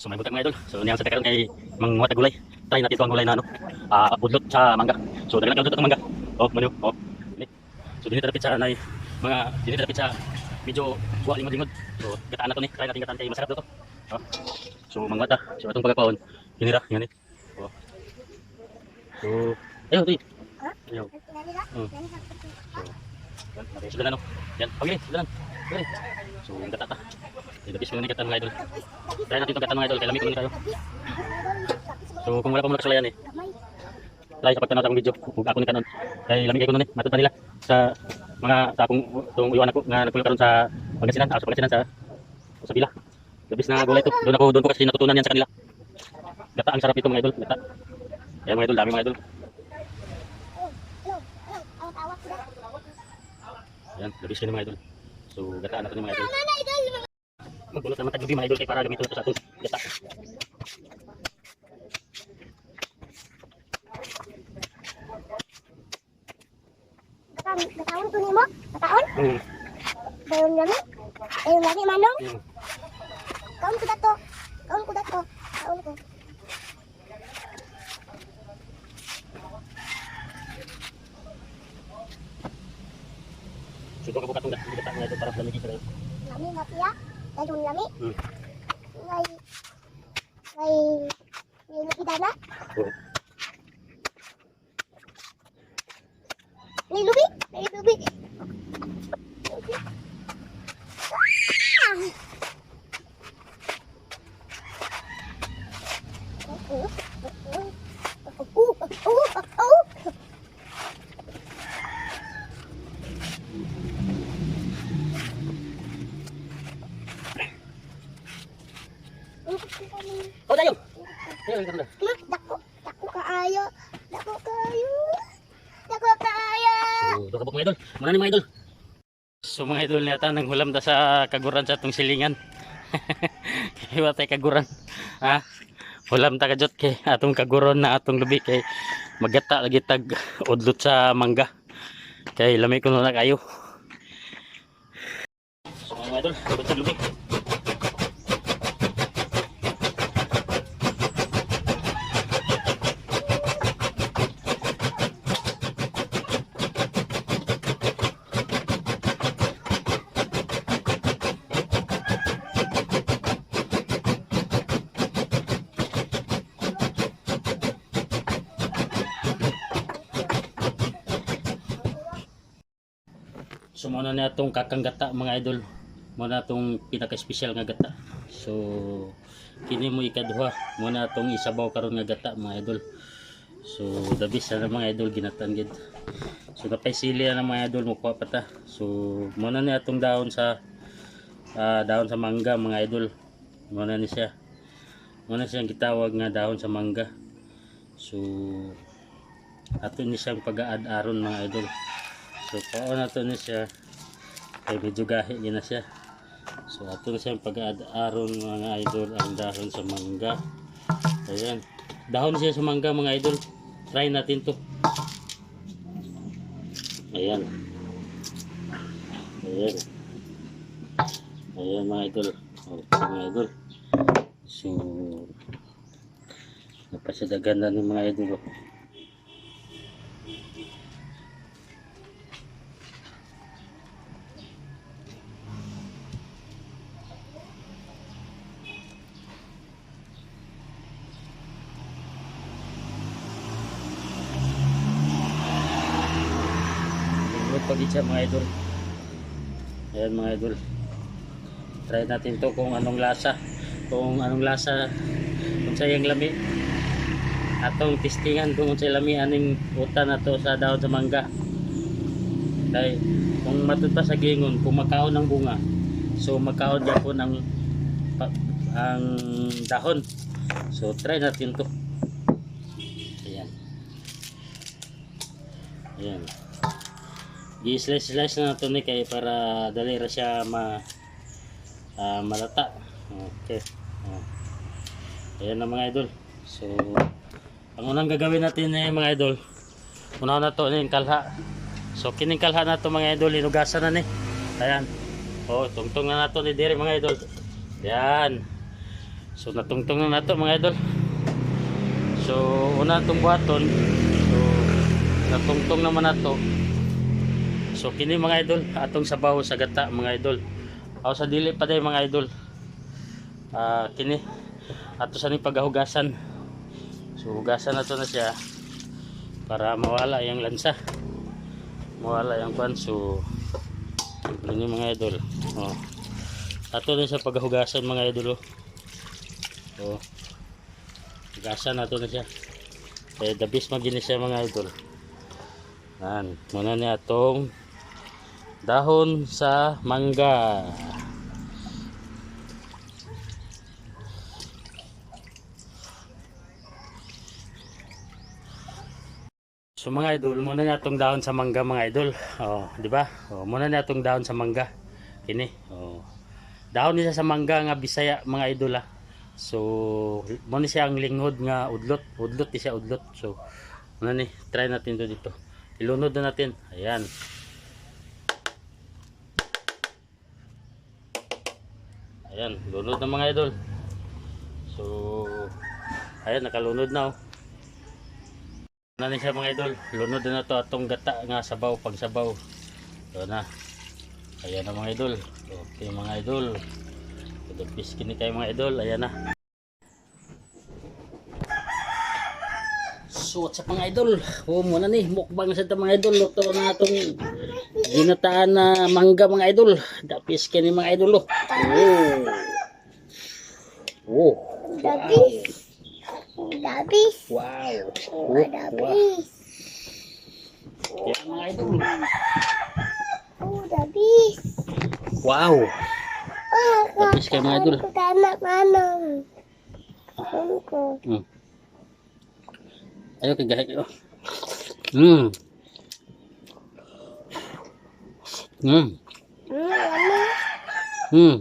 So may butang mga idol. So niyan sa tekaron kay manguhat gulay. Try natin ito ang gulay na ano. Ah, budlot sa mangga. So dagan ka ang mangga. Oh, manu. Oh. Ini. So dinito dapit sa nay mga dinito dapit sa medyo buwa lingod-lingod. So gataan na to ni. Try natin gataan kay masarap to. Oh. So manguhat ah. So atong pagkaon. Hinira, eh. Oh. So ayo di. Ayo. Hmm. So, yan, natin sila na no. Yan, pagili, sila na. Pagili. So, yung gata ta. Ilabis ko na ni gata mga idol. Try natin itong gata mga idol, kaya lamig ko tayo. So, kung wala pa muna kasulayan eh, try sa pagtanaw sa akong video, kung ako ni kanon. Kaya lamig ko nun eh, matod nila sa mga sa akong itong iwan ako nga nagpulo karon sa Pangasinan, ah, sa Pangasinan sa sa Bila. Labis na gulay to. Doon ako doon ko kasi natutunan yan sa kanila. Gata ang sarap ito mga idol, gata. Kaya mga idol, dami mga idol. Yan, labis ka mga idol. So, gataan natin mga idol. Magbunot naman tayo mga idol kay para gamitin ito sa ating gata. Bataon ko nimo? Bataon? Hmm. Dayon lami? Dayon lami manong? Hmm. Kaon ko dato. Kaon ko dato. Kaon ko. Siguro ka bukat ng gata mga idol para lamigin sila. Lami mapia. Dayon lami. Hmm. Ngay ngay ngay lupidana. Oo. Ngay lubi. Ngay lubi. Ah! Oh, oh, oh, oh, oh, oh. Oh, dayo! Dayo, dayo, dayo. Mak, dako, dako kaayo. Dako kaayo. Dako kaayo. So, doon kabuk mga idol. Muna ni mga idol. So mga idol nata nang hulam ta sa kaguran sa atong silingan. Hiwa tay kaguran. Ha? Hulam ta kajot kay atong kaguron na atong lubi kay magata lagi tag udlot sa mangga. Kay lami ko na kayo. So mga idol, sa lubi. So muna na itong kakang gata mga idol. Muna itong pinaka-special nga gata. So kini mo ikaduha. Muna itong isabaw karon nga gata mga idol. So the best na mga idol ginatan gid. So napay sili na mga idol mo pa ta. So muna na itong dahon sa ah, dahon sa mangga mga idol. Muna ni siya. Muna siyang gitawag nga dahon sa mangga. So ato ni siyang pag-aad-aron mga idol. So paon na ni siya kay medyo gahi na siya. So ato na siyang pag-aad-aron mga idol ang dahon sa mangga. Ayan. Dahon siya sa mangga mga idol. Try natin to. Ayan. Ayan. Ayan mga idol. O, mga idol. So napasadagan na ng mga idol. Itcha mga idol. Ayan mga idol. Try natin to kung anong lasa. Kung anong lasa. Kung sayang lami. Atong testingan kung sa lami aning uta na to sa daon sa mangga. Dahil kung matod pa sa gingon, kung makaon ng bunga. So makaon dyan po ng pa- ang dahon. So try natin to. Ayan. Ayan. I-slice-slice na ito ni kay para dali ra siya ma ah, malata. Okay. Oh. Ayan na mga idol. So, ang unang gagawin natin eh mga idol, unahan na to ni kalha. So, kining kalha na to mga idol, hinugasan na ni. Ayan. Oh, tungtong na nato ni dire mga idol. Ayan. So natungtong na nato mga idol. So una itong buhaton. So natungtong naman nato. So kini mga idol atong sabaw sa gata mga idol. Aw sa dili pa day mga idol. Ah kini ato sa ni pagahugasan. So hugasan nato na siya para mawala yung lansa. Mawala yung kwan so yung mga idol. Oh. Ato na sa paghugasan mga idol. Oh. Oh. Hugasan nato na siya. Eh, the best mga idol. Yan. Muna niya itong dahon sa mangga. So mga idol, muna niya itong dahon sa mangga mga idol. Oh, di ba? Oh, muna niya itong dahon sa mangga. Kini. Oh. Dahon niya sa mangga nga Bisaya mga idol ah. So, muna siya ang linghod nga udlot. Udlot siya udlot. So, muna ni, try natin to dito. Ilunod na natin. Ayan. Ayan, lunod na mga idol. So, ayan, nakalunod na oh. Ano siya mga idol, lunod na to atong gata nga sabaw, pag sabaw. Ito na. Ayan na mga idol. Okay mga idol. Kudapis kini kayo mga idol, ayan na. So what's up mga idol? Oh, muna ni, mukbang sa mga idol. Luto na itong ginataan na mangga mga idol. Dapis kini mga idol. Oh. Oh. Oh. Dabis. Dabis. Wow. Oh, Oh, wow. Yan mga idol. Oh, dabis. Wow. Dabis kayo mga idol. Ko tanak manong. Ano ko? Hmm. Ayo kay gahe ko. Hmm. Hmm. Hmm, ano? Hmm.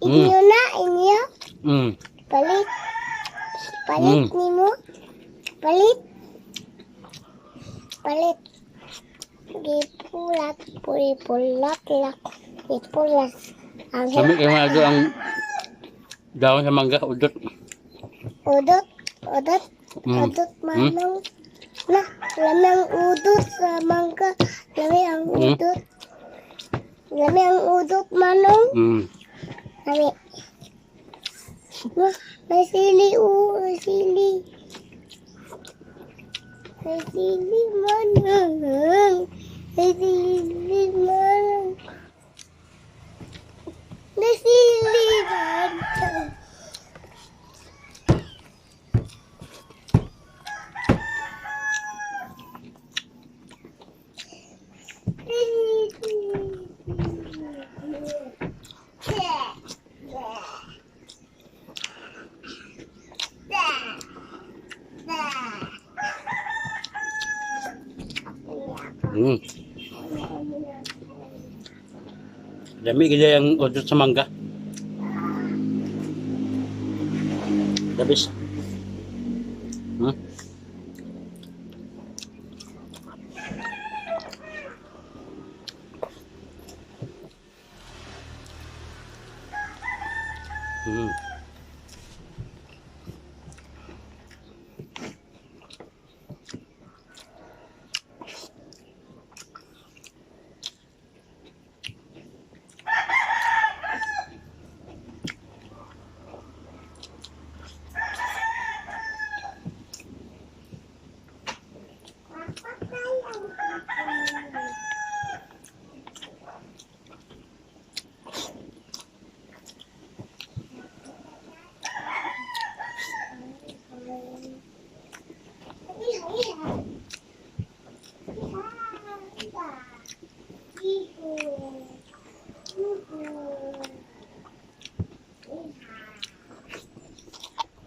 Inyo na, inyo. Hmm. Palit. Palit Mm. nimo. Palit. Palit. Gipulat, puri pulat lak. Gipulat. Ang Kami kay mga ang dahon sa mangga udot. udot, udot, Hmm. udot manong. Nah, lamang udot sa mangga. Lami ang Hmm. udot. Lami ang udot manong. Hmm. Lami. Nah, may sili o, may sili. May sili manong. May sili manong. May sili manong. Hmm. Dami gaya ang udot sa mangga. Hmm. Hmm.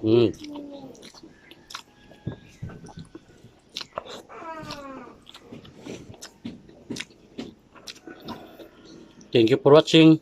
Hmm. Thank you for watching.